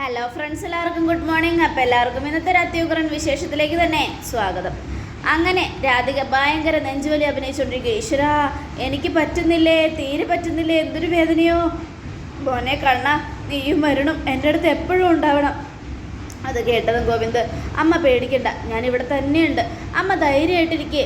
Hello friends എല്ലാവർക്കും good morning അപ്പോൾ എല്ലാവർക്കും ഇന്നത്തെ ഒരു അത്യുഗ്രൻ വിശേഷത്തിലേക്ക് തന്നെ സ്വാഗതം. അങ്ങനെ രാധിക ഭയങ്കര നെഞ്ചുവലി അഭിനയിച്ചുകൊണ്ടിരിക്കുക ഈശ്വരാ എനിക്ക് പറ്റുന്നില്ലേ? തീരെ പറ്റുന്നില്ലേ? എന്തൊരു വേദനയോ? മോനെ കണ്ണ നീയും വരണം. എന്റെ അടുത്ത് എപ്പോഴും ഉണ്ടാവണം. അത് കേട്ടതും ഗോവിന്ദ് അമ്മ പേടിക്കണ്ട. ഞാനിവിടെ തന്നെയുണ്ട്. അമ്മ ധൈര്യമായിട്ടിരിക്കേ.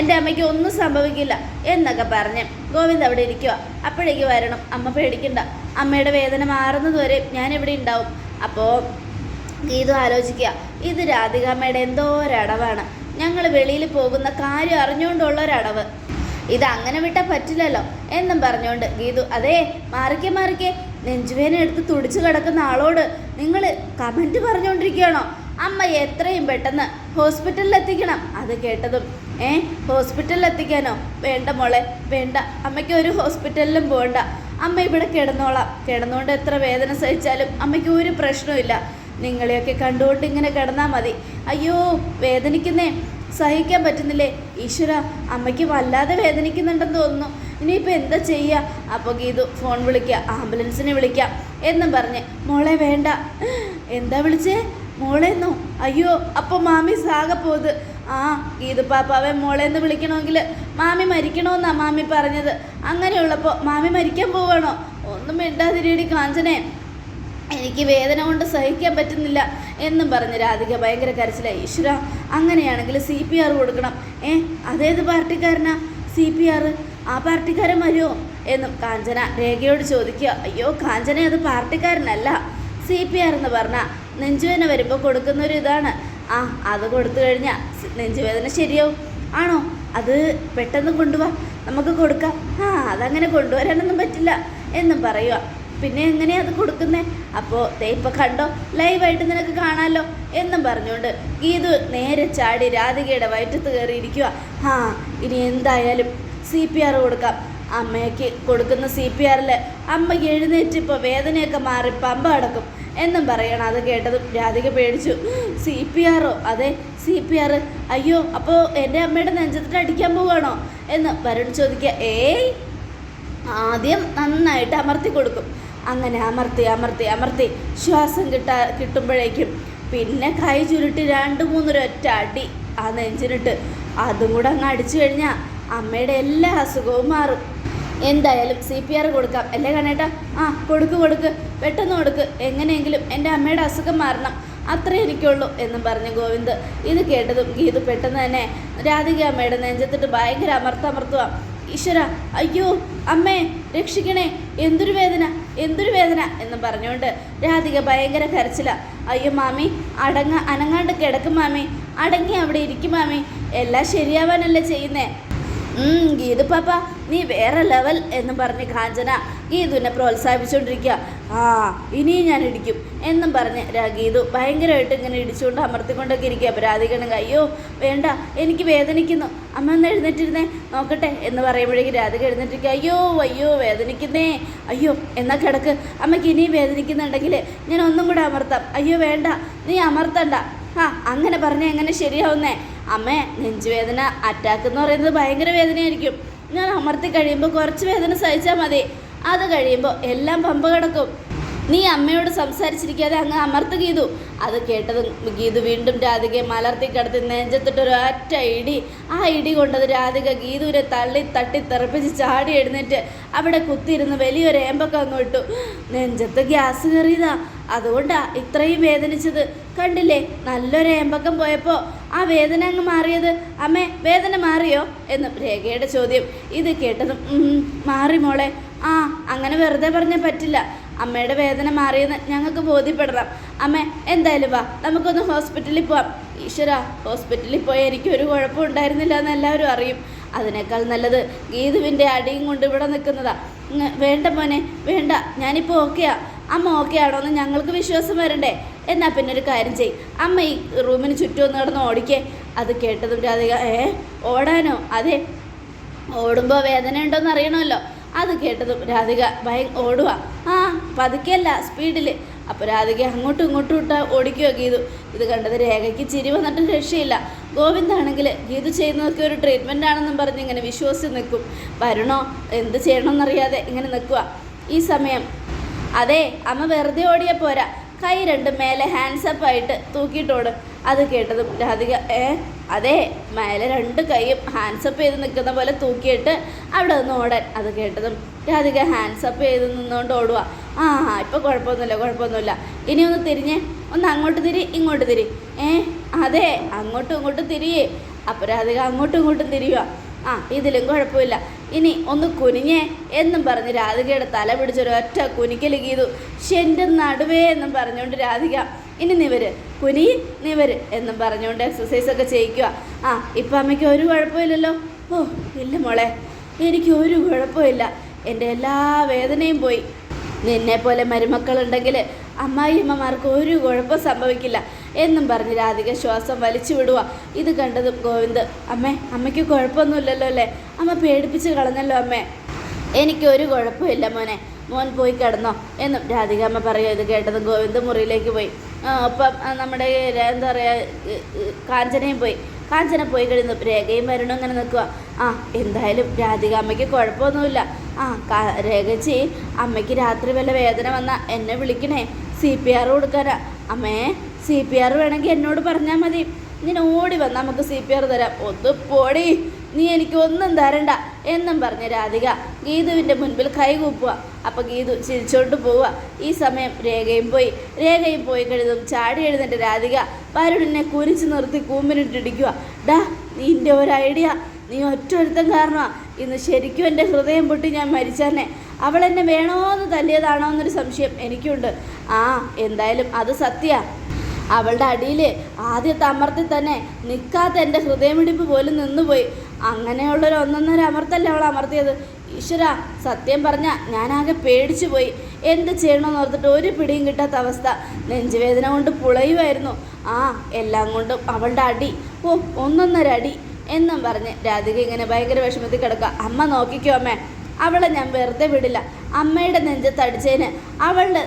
എന്റെ അമ്മയ്ക്ക് ഒന്നും സംഭവിക്കില്ല എന്നൊക്കെ പറഞ്ഞ് ഗോവിന്ദ് അവിടെ ഇരിക്കുക അപ്പോഴേക്ക് വരണം. അമ്മ പേടിക്കണ്ട. അമ്മയുടെ വേദന മാറുന്നതുവരെ ഞാൻ ഇവിടെ ഉണ്ടാവും. അപ്പോൾ ഗീതു ആലോചിക്കുക ഇത് രാധികാമ്മയുടെ എന്തോ ഒരടവാണ്. ഞങ്ങൾ വെളിയിൽ പോകുന്ന കാര്യം അറിഞ്ഞുകൊണ്ടുള്ള ഒരടവ്. ഇത് അങ്ങനെ വിട്ടാൽ പറ്റില്ലല്ലോ എന്നും പറഞ്ഞുകൊണ്ട് ഗീതു അതേ മാറിക്കേ മാറിക്കേ. നെഞ്ചുവേന എടുത്ത് തുടിച്ചു കിടക്കുന്ന ആളോട് നിങ്ങൾ കമന്റ് പറഞ്ഞുകൊണ്ടിരിക്കുകയാണോ? അമ്മ എത്രയും പെട്ടെന്ന് ഹോസ്പിറ്റലിൽ എത്തിക്കണം അത് കേട്ടതും ഏ ഹോസ്പിറ്റലിൽ എത്തിക്കാനോ വേണ്ട മോളെ വേണ്ട. അമ്മയ്ക്ക് ഒരു ഹോസ്പിറ്റലിലും പോകണ്ട അമ്മ ഇവിടെ കിടന്നോളാം. കിടന്നുകൊണ്ട് എത്ര വേദന സഹിച്ചാലും അമ്മയ്ക്ക് ഒരു പ്രശ്നമില്ല നിങ്ങളെയൊക്കെ കണ്ടുകൊണ്ട് ഇങ്ങനെ കിടന്നാൽ മതി. അയ്യോ വേദനിക്കുന്നേ. സഹിക്കാൻ പറ്റുന്നില്ലേ? ഈശ്വര അമ്മയ്ക്ക് വല്ലാതെ വേദനിക്കുന്നുണ്ടെന്ന് തോന്നുന്നു. ഇനിയിപ്പോൾ എന്താ ചെയ്യുക അപ്പോൾ ഗീതു ഫോൺ വിളിക്കുക ആംബുലൻസിനെ വിളിക്കാം എന്നും പറഞ്ഞ് മോളെ വേണ്ട. എന്താ വിളിച്ചേ? മോളെന്നോ അയ്യോ അപ്പോൾ മാമി സാകെ പോത് ആ ഗീതു പാപ്പാവെ മോളെന്ന് വിളിക്കണമെങ്കിൽ മാമി മരിക്കണമെന്നാ മാമി പറഞ്ഞത്. അങ്ങനെയുള്ളപ്പോൾ മാമി മരിക്കാൻ പോവാണോ? ഒന്നും മിണ്ടാതിരിയടി കാഞ്ചനെ. എനിക്ക് വേദന കൊണ്ട് സഹിക്കാൻ പറ്റുന്നില്ല എന്നും പറഞ്ഞ് രാധിക ഭയങ്കര കരച്ചിലായി ഈശ്വര അങ്ങനെയാണെങ്കിൽ സി പി ആർ കൊടുക്കണം. ഏ അതേത് പാർട്ടിക്കാരനാ? C P R? ആ പാർട്ടിക്കാരൻ വരുമോ എന്നും കാഞ്ചന രേഖയോട് ചോദിക്കുക. അയ്യോ കാഞ്ചന അത് പാർട്ടിക്കാരനല്ല. സി പി ആർ എന്ന് പറഞ്ഞാൽ നെഞ്ചുവേന വരുമ്പോൾ കൊടുക്കുന്ന ഒരു ഇതാണ് ആ അത് കൊടുത്തു കഴിഞ്ഞാൽ നെഞ്ചുവേദന ശരിയാവും. ആണോ? അത് പെട്ടെന്ന് കൊണ്ടുപോവാ നമുക്ക് കൊടുക്കാം. ആ അതങ്ങനെ കൊണ്ടുവരാനൊന്നും പറ്റില്ല. എന്നും പറയുക പിന്നെ എങ്ങനെയാ അത് കൊടുക്കുന്നത് അപ്പോൾ ദേ ഇപ്പം കണ്ടോ? ലൈവായിട്ട് നിനക്ക് കാണാമല്ലോ എന്നും പറഞ്ഞുകൊണ്ട് ഗീതു നേരെ ചാടി രാധികയുടെ വയറ്റത്ത് കയറിയിരിക്കുക ആ ഇനി എന്തായാലും സി പി ആർ കൊടുക്കാം. അമ്മയ്ക്ക് കൊടുക്കുന്ന സി പി ആറിൽ അമ്മ എഴുന്നേറ്റ് ഇപ്പോൾ വേദനയൊക്കെ മാറി പമ്പ അടക്കും എന്നും പറയണം. അത് കേട്ടതും രാധിക പേടിച്ചു. സി പി ആറോ? അതെ സി പി ആർ അയ്യോ അപ്പോൾ എന്റെ അമ്മയുടെ നെഞ്ചത്തിട്ട് അടിക്കാൻ പോവാണോ? എന്ന് വരുൺ ചോദിക്കുക. ഏയ് ആദ്യം നന്നായിട്ട് അമർത്തി കൊടുക്കും. അങ്ങനെ അമർത്തി അമർത്തി അമർത്തി. ശ്വാസം കിട്ടാ കിട്ടുമ്പോഴേക്കും പിന്നെ കൈ ചുരുട്ടി രണ്ട് മൂന്നൊരൊറ്റ അടി ആ നെഞ്ചിനിട്ട്. അതും കൂടെ അങ്ങ് അടിച്ചു കഴിഞ്ഞാൽ അമ്മയുടെ എല്ലാ അസുഖവും മാറും. എന്തായാലും സി പി ആർ കൊടുക്കാം. അല്ലേ കണ്ണേട്ടാ? ആ കൊടുക്ക് കൊടുക്ക്. പെട്ടെന്ന് കൊടുക്ക്. എങ്ങനെയെങ്കിലും എന്റെ അമ്മയുടെ അസുഖം മാറണം. അത്രേ എനിക്കുള്ളൂ എന്നും പറഞ്ഞു ഗോവിന്ദ്. ഇത് കേട്ടതും ഗീതു പെട്ടെന്ന് തന്നെ രാധിക അമ്മയുടെ നെഞ്ചത്തിട്ട് ഭയങ്കര അമർത്തമർത്തുക ഈശ്വര അയ്യോ അമ്മേ രക്ഷിക്കണേ. എന്തൊരു വേദന എന്തൊരു വേദന എന്ന് പറഞ്ഞുകൊണ്ട് രാധിക ഭയങ്കര കരച്ചില. അയ്യോ മാമി അടങ്ങ അനങ്ങാണ്ട് കിടക്കും മാമി. അടങ്ങി അവിടെ ഇരിക്കും മാമി. എല്ലാം ശരിയാവാനല്ലേ ചെയ്യുന്നേ? ഗീതു പാപ്പ നീ വേറെ ലെവൽ എന്ന് പറഞ്ഞ് കാഞ്ചന ഗീതുവിനെ പ്രോത്സാഹിപ്പിച്ചുകൊണ്ടിരിക്കുക ആ ഇനിയും ഞാൻ ഇടിക്കും എന്നും പറഞ്ഞ് ഗീതു ഭയങ്കരമായിട്ട് ഇങ്ങനെ ഇടിച്ചുകൊണ്ട് അമർത്തിക്കൊണ്ടൊക്കെ ഇരിക്കുക രാധികണെങ്കിൽ അയ്യോ വേണ്ട എനിക്ക് വേദനിക്കുന്നു. അമ്മ ഒന്ന് എഴുന്നേറ്റിരുന്നേ നോക്കട്ടെ എന്ന് പറയുമ്പോഴേക്കും രാധിക എഴുന്നേറ്റിരിക്കുക അയ്യോ അയ്യോ വേദനിക്കുന്നേ. അയ്യോ എന്നാ കിടക്ക്. അമ്മയ്ക്ക് ഇനിയും വേദനിക്കുന്നുണ്ടെങ്കിൽ ഞാൻ ഒന്നും കൂടെ അമർത്താം. അയ്യോ വേണ്ട നീ അമർത്തണ്ട. ആ അങ്ങനെ പറഞ്ഞേ എങ്ങനെ ശരിയാവുന്നേ? അമ്മേ നെഞ്ചുവേദന അറ്റാക്ക് എന്ന് പറയുന്നത് ഭയങ്കര വേദനയായിരിക്കും. ഞാൻ അമർത്തി കഴിയുമ്പോൾ കുറച്ച് വേദന സഹിച്ചാൽ മതി. അത് കഴിയുമ്പോൾ എല്ലാം പമ്പ കിടക്കും. നീ അമ്മയോട് സംസാരിച്ചിരിക്കാതെ അങ്ങ് അമർത്ത് ഗീതു. അത് കേട്ടത് ഗീതു വീണ്ടും രാധികയെ മലർത്തി കിടത്തി നെഞ്ചത്തിട്ടൊരു ഒറ്റ ഇടി. ആ ഇടി കൊണ്ടത് രാധിക ഗീതുവിനെ തള്ളി തട്ടി തെറപ്പിച്ച് ചാടി എഴുന്നേറ്റ് അവിടെ കുത്തിയിരുന്ന് വലിയൊരു ഏമ്പൊക്കെ അങ്ങ് വിട്ടു നെഞ്ചത്ത് ഗ്യാസ് കയറിയതാ. അതുകൊണ്ടാ ഇത്രയും വേദനിച്ചത്. കണ്ടില്ലേ? നല്ലൊരു ഏമ്പക്കം പോയപ്പോൾ ആ വേദന അങ്ങ് മാറിയത്? അമ്മേ വേദന മാറിയോ? എന്ന് രേഖയുടെ ചോദ്യം. ഇത് കേട്ടതും "ഉം, മാറി മോളെ. ആ അങ്ങനെ വെറുതെ പറഞ്ഞാൽ പറ്റില്ല. അമ്മയുടെ വേദന മാറിയെന്ന് ഞങ്ങൾക്ക് ബോധ്യപ്പെടണം. അമ്മേ എന്തായാലും വാ നമുക്കൊന്ന് ഹോസ്പിറ്റലിൽ പോവാം. ഈശ്വര ഹോസ്പിറ്റലിൽ പോയാൽ എനിക്ക് ഒരു കുഴപ്പം ഉണ്ടായിരുന്നില്ല എന്ന് എല്ലാവരും അറിയും. അതിനേക്കാൾ നല്ലത് ഗീതുവിന്റെ അടിയും കൊണ്ട് ഇവിടെ നിൽക്കുന്നതാ. വേണ്ട മോനെ വേണ്ട. ഞാനിപ്പോൾ ഓക്കെയാ. അമ്മ ഓക്കെ ആണോ എന്ന് ഞങ്ങൾക്ക് വിശ്വാസം വരണ്ടേ. എന്നാൽ പിന്നെ ഒരു കാര്യം ചെയ് അമ്മ ഈ റൂമിന് ചുറ്റും ഒന്ന് കിടന്ന് ഓടിക്കേ. അത് കേട്ടതും രാധിക ഏ ഓടാനോ? അതെ. ഓടുമ്പോൾ വേദന ഉണ്ടോയെന്ന് അറിയണമല്ലോ. അത് കേട്ടതും രാധിക ഭയ ഓടുക ആ പതുക്കെയല്ല സ്പീഡിൽ അപ്പോൾ രാധിക അങ്ങോട്ടും ഇങ്ങോട്ടും ഇട്ട് ഓടിക്കുകയോ ഗീതു. ഇത് കണ്ടത് രേഖയ്ക്ക് ചിരി വന്നിട്ട് രക്ഷയില്ല. ഗോവിന്ദാണെങ്കിൽ ഗീതു ചെയ്യുന്നതൊക്കെ ഒരു ട്രീറ്റ്മെന്റ് ആണെന്നും പറഞ്ഞ് ഇങ്ങനെ വിശ്വസിച്ച് നിൽക്കും. വരണോ? എന്ത് ചെയ്യണമെന്നറിയാതെ ഇങ്ങനെ നിൽക്കുക ഈ സമയം അതെ അമ്മ വെറുതെ ഓടിയ പോരാ. കൈ രണ്ട് മേലെ ഹാൻഡ്സപ്പ് ആയിട്ട് തൂക്കിയിട്ടോട് അത് കേട്ടതും രാധിക ഏ? അതെ മേലെ രണ്ട് കൈയും ഹാൻഡ്സപ്പ് ചെയ്ത് നിൽക്കുന്ന പോലെ തൂക്കിയിട്ട് അവിടെ നിന്ന് ഓടാൻ. അത് കേട്ടതും രാധിക ഹാൻഡ്സപ്പ് ചെയ്ത് നിന്നുകൊണ്ട് ഓടുക ആ ഇപ്പം കുഴപ്പമൊന്നുമില്ല കുഴപ്പമൊന്നുമില്ല. ഇനി ഒന്ന് തിരിഞ്ഞേ ഒന്ന് അങ്ങോട്ട് തിരി ഇങ്ങോട്ട് തിരി. ഏ? അതെ അങ്ങോട്ടും ഇങ്ങോട്ടും തിരിയേ. അപ്പോൾ രാധിക അങ്ങോട്ടും ഇങ്ങോട്ടും തിരിയുക ആ ഇതിലും കുഴപ്പമില്ല. ഇനി ഒന്ന് കുനിഞ്ഞേ എന്നും പറഞ്ഞ് രാധികയുടെ തല പിടിച്ചൊരു ഒറ്റ കുനിക്കൽ ഗീതു ഷെന്റെ നടുവേ എന്നും പറഞ്ഞുകൊണ്ട് രാധിക ഇനി നിവര് കുനി നിവര് എന്നും പറഞ്ഞുകൊണ്ട് എക്സസൈസ് ഒക്കെ ചെയ്യിക്കുക. ആ ഇപ്പം അമ്മയ്ക്ക് ഒരു കുഴപ്പമില്ലല്ലോ. ഓ ഇല്ല മോളെ എനിക്ക് ഒരു കുഴപ്പമില്ല. എന്റെ എല്ലാ വേദനയും പോയി. നിന്നെ പോലെ മരുമക്കളുണ്ടെങ്കിൽ അമ്മായിയമ്മമാർക്ക് ഒരു കുഴപ്പം സംഭവിക്കില്ല. എന്നും പറഞ്ഞ് രാധിക ശ്വാസം വലിച്ചു വിടുക ഇത് കണ്ടത് ഗോവിന്ദ് അമ്മേ അമ്മയ്ക്ക് കുഴപ്പമൊന്നുമില്ലല്ലോ അല്ലേ? അമ്മ പേടിപ്പിച്ച് കളഞ്ഞല്ലോ അമ്മേ. എനിക്കൊരു കുഴപ്പമില്ല മോനെ. മോൻ പോയി കിടന്നോ. എന്നും രാധിക അമ്മ പറയുക ഇത് കേട്ടതും ഗോവിന്ദ് മുറിയിലേക്ക് പോയി. ഒപ്പം നമ്മുടെ എന്താ പറയുക കാഞ്ചനയും പോയി. കാഞ്ചന പോയി കഴിഞ്ഞു രേഖയും വരണം ഇങ്ങനെ നിൽക്കുക ആ എന്തായാലും രാധിക അമ്മയ്ക്ക് കുഴപ്പമൊന്നുമില്ല. ആ രേഖച്ചി അമ്മയ്ക്ക് രാത്രി വല്ല വേദന വന്നാൽ എന്നെ വിളിക്കണേ. സി പി ആർ കൊടുക്കാനാ. അമ്മേ സി പി ആർ വേണമെങ്കിൽ എന്നോട് പറഞ്ഞാൽ മതി. ഇങ്ങനെ ഓടി വന്നാൽ നമുക്ക് സി പി ആർ തരാം. ഒന്ന് പോടി. നീ എനിക്ക് ഒന്നും തരണ്ട. എന്നും പറഞ്ഞ രാധിക ഗീതുവിന്റെ മുൻപിൽ കൈകൂപ്പുക അപ്പോൾ ഗീതു ചിരിച്ചോണ്ട് പോവുക ഈ സമയം രേഖയും പോയി. രേഖയും പോയി കഴിയുന്നതും ചാടി എഴുന്നേറ്റ് രാധിക വരുണിനെ കുരിച്ച് നിർത്തി കൂമ്പിനിട്ടിടിക്കുക ഡാ നിന്റെ ഒരു ഐഡിയ. നീ ഒറ്റ ഒരുത്തം കാരണമാണ് ഇന്ന് ശരിക്കും എന്റെ ഹൃദയം പൊട്ടി ഞാൻ മരിച്ചെന്നെ അവൾ എന്നെ വേണോ എന്ന് തല്ലിയതാണോ എന്നൊരു സംശയം എനിക്കുണ്ട്. ആ എന്തായാലും അത് സത്യമാണ് അവളുടെ അടിയിൽ ആദ്യത്തെ അമർത്തിൽ തന്നെ നിൽക്കാത്ത എന്റെ ഹൃദയമിടിപ്പ് പോലും നിന്നുപോയി. അങ്ങനെയുള്ളൊരു ഒന്നൊന്നര അമർത്തല്ലേ അവൾ അമർത്തിയത്? ഈശ്വര സത്യം പറഞ്ഞ ഞാനാകെ പേടിച്ചു പോയി. എന്ത് ചെയ്യണമെന്ന് ഓർത്തിട്ട് ഒരു പിടിയും കിട്ടാത്ത അവസ്ഥ. നെഞ്ചുവേദന കൊണ്ട് പുളയുമായിരുന്നു. ആ എല്ലാം കൊണ്ടും അവളുടെ അടി. ഓ ഒന്നൊന്നര അടി എന്നും പറഞ്ഞ് രാധിക ഇങ്ങനെ ഭയങ്കര വിഷമത്തിൽ കിടക്കുക. അമ്മ നോക്കിക്കോ അമ്മേ. അവളെ ഞാൻ വെറുതെ വിടില്ല. അമ്മയുടെ നെഞ്ചത്ത് അടിച്ചതിന് അവളുടെ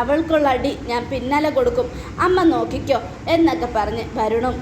അവൾക്കുള്ള അടി ഞാൻ പിന്നാലെ കൊടുക്കും. അമ്മ നോക്കിക്കോ എന്നൊക്കെ പറഞ്ഞ് വരുണും.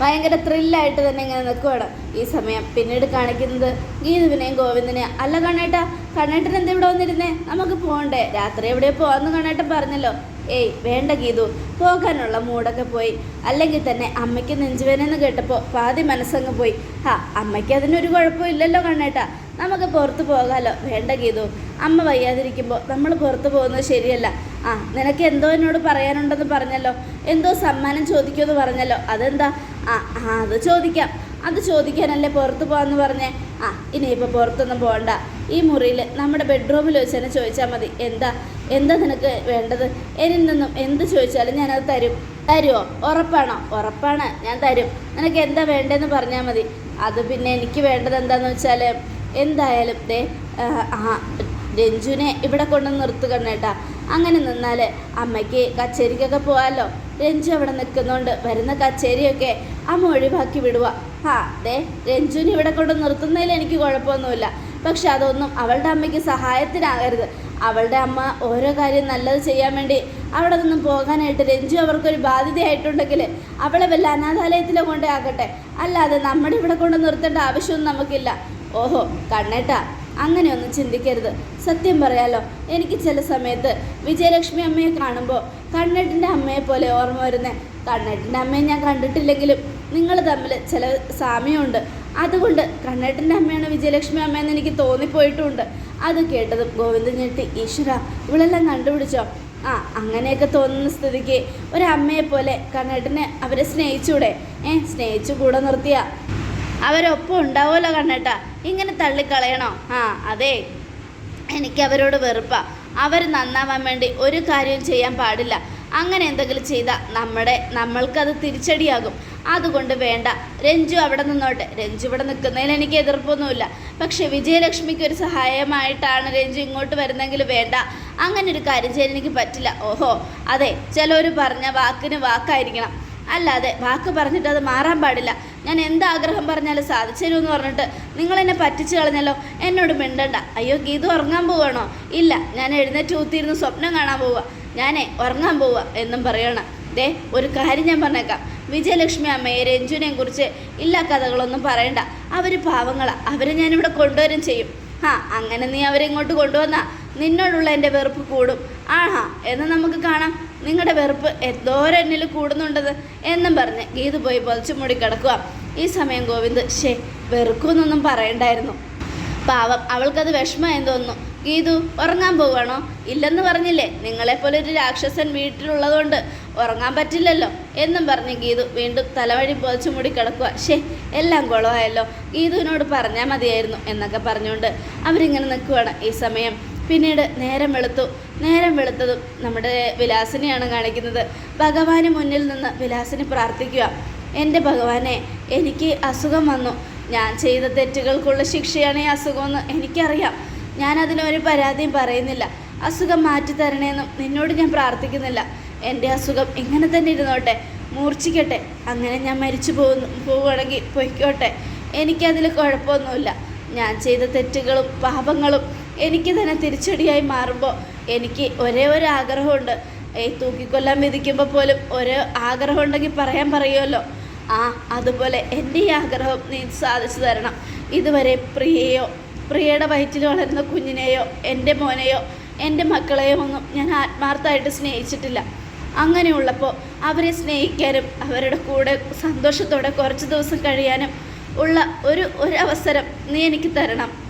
ഭയങ്കര ത്രില്ലായിട്ട് തന്നെ ഇങ്ങനെ നിൽക്കുവാണ് ഈ സമയം. പിന്നീട് കാണിക്കുന്നത് ഗീതുവിനെയും ഗോവിന്ദനെയും. അല്ല കണ്ണേട്ട കണ്ണേട്ടൻ എന്താ ഇവിടെ വന്നിരുന്നേ? നമുക്ക് പോകണ്ടേ രാത്രി എവിടെ പോകാമെന്ന് കണ്ണേട്ടൻ പറഞ്ഞല്ലോ. ഏയ് വേണ്ട ഗീതു. പോകാനുള്ള മൂടൊക്കെ പോയി. അല്ലെങ്കിൽ തന്നെ അമ്മയ്ക്ക് നെഞ്ചുവേനെന്ന് കേട്ടപ്പോൾ പാതി മനസ്സങ്ങ് പോയി. ആ അമ്മയ്ക്ക് അതിനൊരു കുഴപ്പമില്ലല്ലോ കണ്ണേട്ടാ. നമുക്ക് പുറത്ത് പോകാമല്ലോ വേണ്ട ഗീതു. അമ്മ വയ്യാതിരിക്കുമ്പോൾ നമ്മൾ പുറത്ത് പോകുന്നത് ശരിയല്ല. ആ നിനക്ക് എന്തോ എന്നോട് പറയാനുണ്ടെന്ന് പറഞ്ഞല്ലോ. എന്തോ സമ്മാനം ചോദിക്കുമെന്ന് പറഞ്ഞല്ലോ. അതെന്താ? ആ ആ അത് ചോദിക്കാം. അത് ചോദിക്കാനല്ലേ പുറത്ത് പോകാമെന്ന് പറഞ്ഞേ? ആ ഇനിയിപ്പോൾ പുറത്തൊന്നും പോകണ്ട ഈ മുറിയിൽ നമ്മുടെ ബെഡ്റൂമിൽ വെച്ച് തന്നെ ചോദിച്ചാൽ മതി. എന്താ? എന്താ നിനക്ക് വേണ്ടത്? എന്നിൽ നിന്നും എന്ത് ചോദിച്ചാലും ഞാനത് തരും. തരുമോ ഉറപ്പാണോ? ഉറപ്പാണ്. ഞാൻ തരും. നിനക്ക് എന്താ വേണ്ടതെന്ന് പറഞ്ഞാൽ മതി. അത് പിന്നെ എനിക്ക് വേണ്ടത് എന്താണെന്ന് വെച്ചാൽ എന്തായാലും ദേ രഞ്ജുവിനെ ഇവിടെ കൊണ്ട് നിർത്തുക കേട്ടാ. അങ്ങനെ നിന്നാൽ അമ്മയ്ക്ക് കച്ചേരിക്കൊക്കെ പോകാമല്ലോ രഞ്ജു അവിടെ നിൽക്കുന്നുണ്ട്. വരുന്ന കച്ചേരിയൊക്കെ അമ്മ ഒഴിവാക്കി വിടുക ആ അതെ രഞ്ജുവിനെ ഇവിടെ കൊണ്ട് നിർത്തുന്നതിൽ എനിക്ക് കുഴപ്പമൊന്നുമില്ല. പക്ഷെ അതൊന്നും അവളുടെ അമ്മയ്ക്ക് സഹായത്തിനാകരുത്. അവളുടെ അമ്മ ഓരോ കാര്യം നല്ലത് ചെയ്യാൻ വേണ്ടി അവിടെ നിന്നും പോകാനായിട്ട് രഞ്ജു അവർക്കൊരു ബാധ്യതയായിട്ടുണ്ടെങ്കിൽ അവളെ വല്ല അനാഥാലയത്തിലോ കൊണ്ടേ ആക്കട്ടെ. അല്ലാതെ നമ്മുടെ ഇവിടെ കൊണ്ട് നിർത്തേണ്ട ആവശ്യമൊന്നും നമുക്കില്ല. ഓഹോ കണ്ണേട്ടാ അങ്ങനെയൊന്നും ചിന്തിക്കരുത്. സത്യം പറയാലോ എനിക്ക് ചില സമയത്ത് വിജയലക്ഷ്മി അമ്മയെ കാണുമ്പോൾ കണ്ണേട്ടിന്റെ അമ്മയെ പോലെ ഓർമ്മ വരുന്നേ. കണ്ണേട്ടിന്റെ അമ്മയെ ഞാൻ കണ്ടിട്ടില്ലെങ്കിലും നിങ്ങൾ തമ്മിൽ ചില സാമ്യമുണ്ട്. അതുകൊണ്ട് കണ്ണേട്ടിന്റെ അമ്മയാണ് വിജയലക്ഷ്മി അമ്മയെന്ന് എനിക്ക് തോന്നിപ്പോയിട്ടുണ്ട്. അത് കേട്ടതും ഗോവിന്ദൻ ഞെട്ടി ഈശ്വര ഇവളെല്ലാം കണ്ടുപിടിച്ചോ? ആ അങ്ങനെയൊക്കെ തോന്നുന്ന സ്ഥിതിക്ക് ഒരമ്മയെപ്പോലെ കണ്ണേട്ടിനെ അവരെ സ്നേഹിച്ചൂടെ? ഏ സ്നേഹിച്ചു കൂടെ നിർത്തിയ. അവരൊപ്പം ഉണ്ടാവുമല്ലോ കണ്ണേട്ടാ. ഇങ്ങനെ തള്ളിക്കളയണോ? ആ അതെ. എനിക്ക് അവരോട് വെറുപ്പാ. അവർ നന്നാവാൻ വേണ്ടി ഒരു കാര്യവും ചെയ്യാൻ പാടില്ല. അങ്ങനെ എന്തെങ്കിലും ചെയ്താൽ നമ്മുടെ നമ്മൾക്കത് തിരിച്ചടിയാകും. അതുകൊണ്ട് വേണ്ട. രഞ്ജു അവിടെ നിന്നോട്ടെ. രഞ്ജു ഇവിടെ നിൽക്കുന്നതിൽ എനിക്ക് എതിർപ്പൊന്നുമില്ല. പക്ഷേ വിജയലക്ഷ്മിക്ക് ഒരു സഹായമായിട്ടാണ് രഞ്ജു ഇങ്ങോട്ട് വരുന്നെങ്കിൽ വേണ്ട. അങ്ങനെ ഒരു കാര്യം ചെയ്യാൻ എനിക്ക് പറ്റില്ല. ഓഹോ അതെ. ചിലർ പറഞ്ഞ വാക്കിന് വാക്കായിരിക്കണം. അല്ലാതെ വാക്ക് പറഞ്ഞിട്ട് അത് മാറാൻ പാടില്ല. ഞാൻ എന്താഗ്രഹം പറഞ്ഞാലും സാധിച്ചു എന്ന് പറഞ്ഞിട്ട് നിങ്ങൾ എന്നെ പറ്റിച്ചു കളഞ്ഞല്ലോ. എന്നോട് മിണ്ടണ്ട. അയ്യോ ഗീത ഉറങ്ങാൻ പോവാണോ? ഇല്ല ഞാൻ എഴുന്നേറ്റ് ഊത്തിയിരുന്ന് സ്വപ്നം കാണാൻ പോവുക ഞാനേ ഉറങ്ങാൻ പോവുക എന്നും പറയണം. ദേ ഒരു കാര്യം ഞാൻ പറഞ്ഞേക്കാം. വിജയലക്ഷ്മി അമ്മയെ രഞ്ജുവിനെയും കുറിച്ച് ഇല്ല കഥകളൊന്നും പറയണ്ട. അവർ പാവങ്ങളാണ് അവരെ ഞാനിവിടെ കൊണ്ടുവരും ചെയ്യും. ആ അങ്ങനെ നീ അവരെ ഇങ്ങോട്ട് കൊണ്ടുവന്നാ നിന്നോടുള്ള എന്റെ വെറുപ്പ് കൂടും. ആഹാ എന്ന് നമുക്ക് കാണാം. നിങ്ങളുടെ വെറുപ്പ് എന്തോരം എന്നിൽ കൂടുന്നുണ്ടത് എന്നും പറഞ്ഞ് ഗീത് പോയി പൊതിച്ചു മൂടി കിടക്കുക. ഈ സമയം ഗോവിന്ദ് ഷേ വെറുക്കുമെന്നൊന്നും പറയണ്ടായിരുന്നു. പാവം അവൾക്കത് വിഷമമായെന്ന് തോന്നുന്നു. ഗീതു ഉറങ്ങാൻ പോവുകയാണോ ഇല്ലെന്ന് പറഞ്ഞില്ലേ? നിങ്ങളെപ്പോലെ ഒരു രാക്ഷസൻ വീട്ടിലുള്ളതുകൊണ്ട് ഉറങ്ങാൻ പറ്റില്ലല്ലോ എന്നും പറഞ്ഞ് ഗീതു വീണ്ടും തലവഴി പുതച്ചു മൂടി കിടക്കുക. ഷേ എല്ലാം കുളമായല്ലോ ഗീതുവിനോട് പറഞ്ഞാൽ മതിയായിരുന്നു എന്നൊക്കെ പറഞ്ഞുകൊണ്ട് അവരിങ്ങനെ നിൽക്കുവാണ് ഈ സമയം. പിന്നീട് നേരം വെളുത്തു. നേരം വെളുത്തതും നമ്മുടെ വിലാസിനെയാണ് കാണിക്കുന്നത്. ഭഗവാന് മുന്നിൽ നിന്ന് വിലാസിന് പ്രാർത്ഥിക്കുക. എന്റെ ഭഗവാനെ എനിക്ക് അസുഖം വന്നു. ഞാൻ ചെയ്ത തെറ്റുകൾക്കുള്ള ശിക്ഷയാണ് ഈ അസുഖമെന്ന് എനിക്കറിയാം. ഞാൻ അതിനൊരു പരാതിയും പറയുന്നില്ല. അസുഖം മാറ്റി തരണേന്നും നിന്നോട് ഞാൻ പ്രാർത്ഥിക്കുന്നില്ല. എന്റെ അസുഖം ഇങ്ങനെ തന്നെ ഇരുന്നോട്ടെ. മൂർച്ഛിക്കട്ടെ. അങ്ങനെ ഞാൻ മരിച്ചു പോകുന്നു പോവുകയാണെങ്കിൽ പൊയ്ക്കോട്ടെ. എനിക്കതിൽ കുഴപ്പമൊന്നുമില്ല. ഞാൻ ചെയ്ത തെറ്റുകളും പാപങ്ങളും എനിക്ക് തന്നെ തിരിച്ചടിയായി മാറുമ്പോൾ എനിക്ക് ഒരേ ഒരു ആഗ്രഹമുണ്ട്. ഈ തൂക്കിക്കൊല്ലാൻ വിധിക്കുമ്പോൾ പോലും ഒരു ആഗ്രഹം ഉണ്ടെങ്കിൽ പറയാൻ പറയുമല്ലോ. ആ അതുപോലെ എന്റെ ഈ ആഗ്രഹം നീ സാധിച്ചു തരണം. ഇതുവരെ പ്രിയയോ പ്രിയയുടെ വയറ്റിൽ വളരുന്ന കുഞ്ഞിനെയോ എന്റെ മോനെയോ എന്റെ മക്കളെയോ ഒന്നും ഞാൻ ആത്മാർത്ഥമായിട്ട് സ്നേഹിച്ചിട്ടില്ല. അങ്ങനെയുള്ളപ്പോൾ അവരെ സ്നേഹിക്കാനും അവരുടെ കൂടെ സന്തോഷത്തോടെ കുറച്ച് ദിവസം കഴിയാനും ഉള്ള ഒരു ഒരു അവസരം നീ എനിക്ക് തരണം.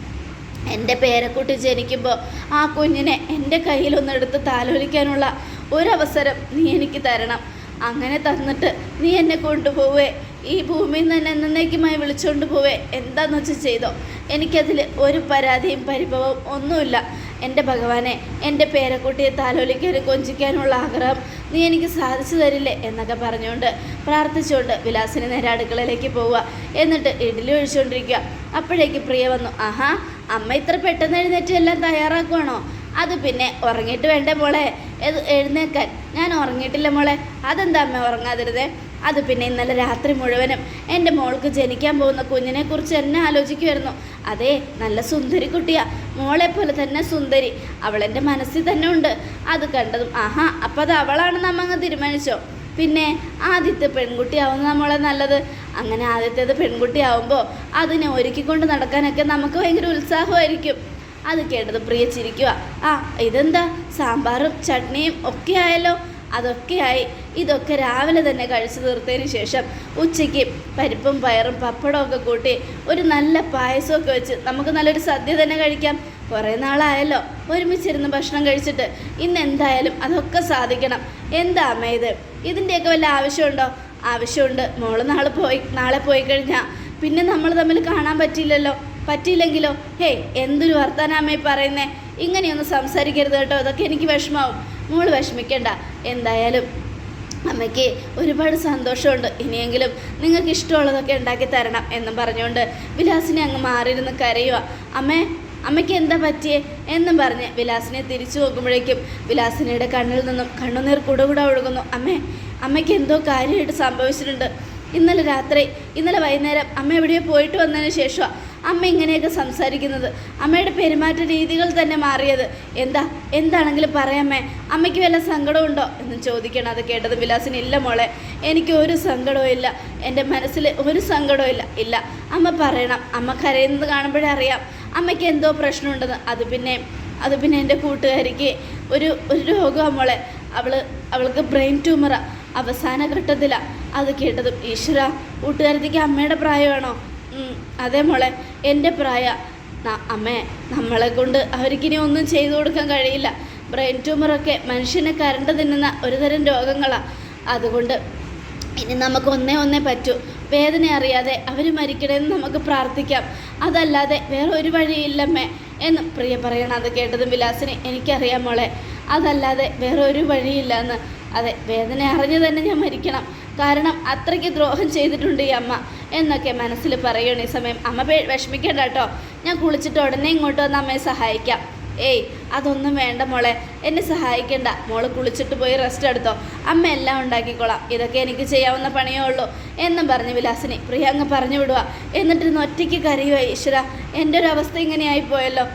എന്റെ പേരക്കുട്ടി ജനിക്കുമ്പോൾ ആ കുഞ്ഞിനെ എന്റെ കയ്യിലൊന്നെടുത്ത് താലോലിക്കാനുള്ള ഒരവസരം നീ എനിക്ക് തരണം. അങ്ങനെ തന്നിട്ട് നീ എന്നെ കൊണ്ടുപോവേ. ഈ ഭൂമിയിൽ നിന്ന് എന്നെ എന്നേക്കുമായി വിളിച്ചുകൊണ്ട് പോവേ. എന്താന്ന് വെച്ചാൽ ചെയ്തോ? എനിക്കതിൽ ഒരു പരാതിയും പരിഭവവും ഒന്നുമില്ല. എന്റെ ഭഗവാനെ എന്റെ പേരക്കുട്ടിയെ താലോലിക്കാനും കൊഞ്ചിക്കാനുള്ള ആഗ്രഹം നീ എനിക്ക് സാധിച്ചു തരില്ലേ എന്നൊക്കെ പറഞ്ഞുകൊണ്ട് പ്രാർത്ഥിച്ചുകൊണ്ട് വിലാസിന് നേരെ അടുക്കളയിലേക്ക് പോവുക. എന്നിട്ട് ഇഡ്ഡലി ഒഴിച്ചുകൊണ്ടിരിക്കുക. അപ്പോഴേക്ക് പ്രിയ വന്നു ആഹാ അമ്മ ഇത്ര പെട്ടെന്ന് എഴുന്നേറ്റ് എല്ലാം തയ്യാറാക്കുവാണോ? അത് പിന്നെ ഉറങ്ങിയിട്ട് വേണ്ട മോളെ? എഴുന്നേക്കാൻ. ഞാൻ ഉറങ്ങിയിട്ടില്ല മോളെ. അതെന്താ അമ്മ ഉറങ്ങാതിരുതേ അത് പിന്നെ ഇന്നലെ രാത്രി മുഴുവനും എന്റെ മോൾക്ക് ജനിക്കാൻ പോകുന്ന കുഞ്ഞിനെ കുറിച്ച് എന്നെ ആലോചിക്കുമായിരുന്നു അതെ നല്ല സുന്ദരി കുട്ടിയാ. മോളെ പോലെ തന്നെ സുന്ദരി. അവളെന്റെ മനസ്സിൽ തന്നെ ഉണ്ട്. അത് കണ്ടതും ആഹാ അപ്പം അത് അവളാണെന്ന് അമ്മ അങ്ങ് തീരുമാനിച്ചോ? പിന്നെ ആദ്യത്തെ പെൺകുട്ടിയാവുന്ന നമ്മളെ നല്ലത്. അങ്ങനെ ആദ്യത്തേത് പെൺകുട്ടിയാവുമ്പോൾ അതിനെ ഒരുക്കിക്കൊണ്ട് നടക്കാനൊക്കെ നമുക്ക് ഭയങ്കര ഉത്സാഹമായിരിക്കും. അത് കേട്ടത് പ്രിയ ചിരിക്കുക ആ ഇതെന്താ? സാമ്പാറും ചട്നിയും ഒക്കെ ആയല്ലോ. അതൊക്കെയായി ഇതൊക്കെ രാവിലെ തന്നെ കഴിച്ചു തീർത്തതിന് ശേഷം ഉച്ചയ്ക്ക് പരിപ്പും പയറും പപ്പടമൊക്കെ കൂട്ടി ഒരു നല്ല പായസമൊക്കെ വെച്ച് നമുക്ക് നല്ലൊരു സദ്യ തന്നെ കഴിക്കാം. കുറേ നാളായല്ലോ. ഒരുമിച്ചിരുന്ന് ഭക്ഷണം കഴിച്ചിട്ട് ഇന്ന് എന്തായാലും അതൊക്കെ സാധിക്കണം. എന്താ അമ്മ ഇത്? ഇതിന്റെയൊക്കെ വല്ല ആവശ്യമുണ്ടോ? ആവശ്യമുണ്ട്. മോൾ നാളെ പോയി നാളെ പോയി കഴിഞ്ഞാൽ പിന്നെ നമ്മൾ തമ്മിൽ കാണാൻ പറ്റിയില്ലല്ലോ. പറ്റിയില്ലെങ്കിലോ? ഹേയ് എന്തൊരു വർത്താനാമേ പറയുന്നേ. ഇങ്ങനെയൊന്നും സംസാരിക്കരുത് കേട്ടോ. അതൊക്കെ എനിക്ക് വിഷമാവും. മോൾ വിഷമിക്കണ്ട. എന്തായാലും അമ്മയ്ക്ക് ഒരുപാട് സന്തോഷമുണ്ട്. ഇനിയെങ്കിലും നിങ്ങൾക്ക് ഇഷ്ടമുള്ളതൊക്കെ ഉണ്ടാക്കി തരണം എന്നും പറഞ്ഞുകൊണ്ട് വിലാസിനെ അങ്ങ് മാറിയിരുന്ന് കരയുക അമ്മേ അമ്മയ്ക്ക് എന്താ പറ്റിയേ എന്നും പറഞ്ഞ് വിലാസിനെ തിരിച്ചു നോക്കുമ്പോഴേക്കും വിലാസിനയുടെ കണ്ണിൽ നിന്നും കണ്ണുനീർ കുടകുട ഒഴുകുന്നു. അമ്മേ അമ്മയ്ക്ക് എന്തോ കാര്യമായിട്ട് സംഭവിച്ചിട്ടുണ്ട്. ഇന്നലെ രാത്രി ഇന്നലെ വൈകുന്നേരം അമ്മ എവിടെയോ പോയിട്ട് വന്നതിന് ശേഷമാണ് അമ്മ ഇങ്ങനെയൊക്കെ സംസാരിക്കുന്നത്. അമ്മയുടെ പെരുമാറ്റ രീതികൾ തന്നെ മാറിയത്. എന്താ എന്താണെങ്കിലും പറയാമേ അമ്മയ്ക്ക് വല്ല സങ്കടമുണ്ടോ എന്ന് ചോദിക്കണം. അത് കേട്ടത് വിലാസിന് ഇല്ല മോളെ എനിക്ക് ഒരു സങ്കടവും ഇല്ല. എന്റെ മനസ്സിൽ ഒരു സങ്കടവും ഇല്ല. ഇല്ല അമ്മ പറയണം. അമ്മ കരയുന്നത് കാണുമ്പോഴേ അറിയാം. അമ്മയ്ക്ക് എന്തോ പ്രശ്നമുണ്ടെന്ന്. അത് പിന്നെ അത് പിന്നെ എന്റെ കൂട്ടുകാരിക്ക് ഒരു ഒരു രോഗമാണ് മോളെ. അവൾ അവൾക്ക് ബ്രെയിൻ ട്യൂമറാ. അവസാന ഘട്ടത്തിലാണ് അത് കേട്ടതും. ഈശ്വര കൂട്ടുകാരിക്ക് അമ്മയുടെ പ്രായമാണോ അതെ മോളെ എന്റെ പ്രായ. അമ്മേ നമ്മളെ കൊണ്ട് അവർക്കിനി ഒന്നും ചെയ്തു കൊടുക്കാൻ കഴിയില്ല. ബ്രെയിൻ ട്യൂമറൊക്കെ മനുഷ്യനെ കരണ്ട് തിന്നുന്ന ഒരുതരം രോഗങ്ങളാണ് അതുകൊണ്ട് ഇനി നമുക്ക് ഒന്നേ ഒന്നേ പറ്റൂ. വേദന അറിയാതെ അവർ മരിക്കണമെന്ന് നമുക്ക് പ്രാർത്ഥിക്കാം. അതല്ലാതെ വേറെ ഒരു വഴിയില്ലമ്മേ എന്ന് പ്രിയ പറയണം. അത് കേട്ടതും വിലാസിന് എനിക്കറിയാം മോളെ. അതല്ലാതെ വേറെ ഒരു വഴിയില്ല എന്ന്. അതെ വേദന അറിഞ്ഞു തന്നെ ഞാൻ മരിക്കണം. കാരണം അത്രയ്ക്ക് ദ്രോഹം ചെയ്തിട്ടുണ്ട് ഈ അമ്മ എന്നൊക്കെ മനസ്സിൽ പറയണ ഈ സമയം അമ്മ വിഷമിക്കേണ്ട കേട്ടോ. ഞാൻ കുളിച്ചിട്ട് ഉടനെ ഇങ്ങോട്ട് വന്ന് അമ്മയെ സഹായിക്കാം. ഏയ് അതൊന്നും വേണ്ട മോളെ. എന്നെ സഹായിക്കണ്ട. മോൾ കുളിച്ചിട്ട് പോയി റെസ്റ്റ് എടുത്തോ. അമ്മ എല്ലാം ഉണ്ടാക്കിക്കോളാം. ഇതൊക്കെ എനിക്ക് ചെയ്യാവുന്ന പണിയേ ഉള്ളൂ. എന്നും പറഞ്ഞു വിലാസിനി പ്രിയ അങ്ങ് പറഞ്ഞു വിടുക എന്നിട്ടിരുന്ന് ഒറ്റയ്ക്ക് കരയുക ഈശ്വര. എന്റെ ഒരു അവസ്ഥ ഇങ്ങനെയായി പോയല്ലോ.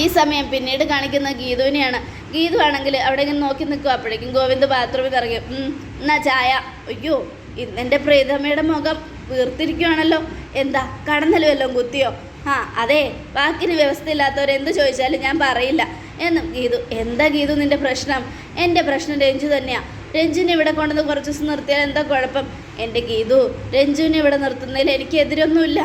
ഈ സമയം പിന്നീട് കാണിക്കുന്ന ഗീതുവിനെയാണ്. ഗീതു ആണെങ്കിൽ അവിടെ ഇങ്ങനെ നോക്കി നിൽക്കുക അപ്പോഴേക്കും ഗോവിന്ദ് ബാത്റൂമിൽ ഇറങ്ങി "ഉം, എന്നാ ചായ? അയ്യോ ഇന്നെന്റെ പ്രീതമ്മയുടെ മുഖം വീർത്തിരിക്കുകയാണല്ലോ എന്താ കടന്നൽ വല്ലതും കുത്തിയോ? ആ അതെ വാക്കിന് വ്യവസ്ഥയില്ലാത്തവരെന്ത് ചോദിച്ചാലും ഞാൻ പറയില്ല. എന്നും ഗീതു എന്താ ഗീതു നിന്റെ പ്രശ്നം? എന്റെ പ്രശ്നം രഞ്ജു തന്നെയാണ് രഞ്ജുവിനെ ഇവിടെ കൊണ്ടുവന്ന് കുറച്ച് ദിവസം നിർത്തിയാൽ എന്താ കുഴപ്പം? എന്റെ ഗീതു രഞ്ജുവിനെ ഇവിടെ നിർത്തുന്നതിൽ എനിക്ക് എതിരൊന്നുമില്ല.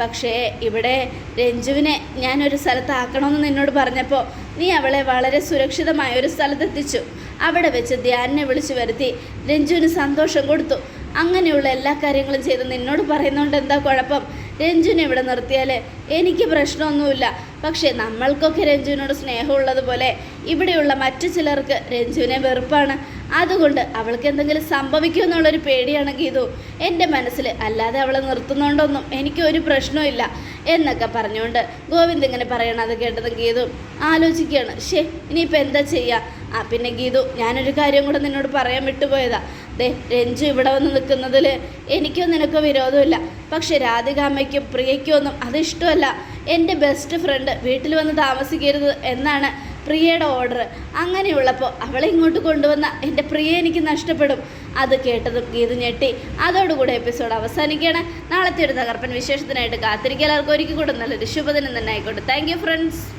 പക്ഷേ ഇവിടെ രഞ്ജുവിനെ ഞാനൊരു സ്ഥലത്താക്കണമെന്ന് നിന്നോട് പറഞ്ഞപ്പോൾ നീ അവളെ വളരെ സുരക്ഷിതമായ ഒരു സ്ഥലത്തെത്തിച്ചു അവിടെ വെച്ച് ധ്യാനിനെ വിളിച്ചു വരുത്തി രഞ്ജുവിന് സന്തോഷം കൊടുത്തു. അങ്ങനെയുള്ള എല്ലാ കാര്യങ്ങളും ചെയ്ത് നിന്നോട് പറയുന്നതുകൊണ്ട് എന്താ കുഴപ്പം? രഞ്ജുവിനെ ഇവിടെ നിർത്തിയാൽ എനിക്ക് പ്രശ്നമൊന്നുമില്ല. പക്ഷേ നമ്മൾക്കൊക്കെ രഞ്ജുവിനോട് സ്നേഹമുള്ളതുപോലെ ഇവിടെയുള്ള മറ്റു ചിലർക്ക് രഞ്ജുവിനെ വെറുപ്പാണ്. അതുകൊണ്ട് അവൾക്ക് എന്തെങ്കിലും സംഭവിക്കുമെന്നുള്ളൊരു പേടിയാണ് ഗീതു. എന്റെ മനസ്സിൽ അല്ലാതെ അവളെ നിർത്തുന്നുണ്ടോന്നും എനിക്കൊരു പ്രശ്നമില്ല എന്നൊക്കെ പറഞ്ഞുകൊണ്ട് ഗോവിന്ദ് ഇങ്ങനെ പറയണം അത് കേട്ടത് ഗീതു ആലോചിക്കുകയാണ്. ഷേ ഇനിയിപ്പോൾ എന്താ ചെയ്യുക ആ പിന്നെ ഗീതു ഞാനൊരു കാര്യം കൂടെ നിന്നോട് പറയാൻ വിട്ടുപോയതാ. ദേ രഞ്ജു ഇവിടെ വന്ന് നിൽക്കുന്നതിൽ എനിക്കോ നിനക്കോ വിരോധമില്ല. പക്ഷെ രാധികാമ്മയ്ക്കും പ്രിയയ്ക്കും ഒന്നും അതിഷ്ടമല്ല. എന്റെ ബെസ്റ്റ് ഫ്രണ്ട് വീട്ടിൽ വന്ന് താമസിക്കരുത് എന്നാണ് പ്രിയയുടെ ഓർഡർ അങ്ങനെയുള്ളപ്പോൾ അവളെ ഇങ്ങോട്ട് കൊണ്ടുവന്ന എന്റെ പ്രിയ എനിക്ക് നഷ്ടപ്പെടും. അത് കേട്ടതും ഗീത് ഞെട്ടി. അതോടുകൂടെ എപ്പിസോഡ് അവസാനിക്കുകയാണ്. നാളത്തെ ഒരു തകർപ്പൻ വിശേഷത്തിനായിട്ട് കാത്തിരിക്കുക. എല്ലാവർക്കും ഒരിക്കൽ കൂടെ നല്ലൊരു ശുഭദിനം തന്നെ ആയിക്കോട്ടെ. Thank you friends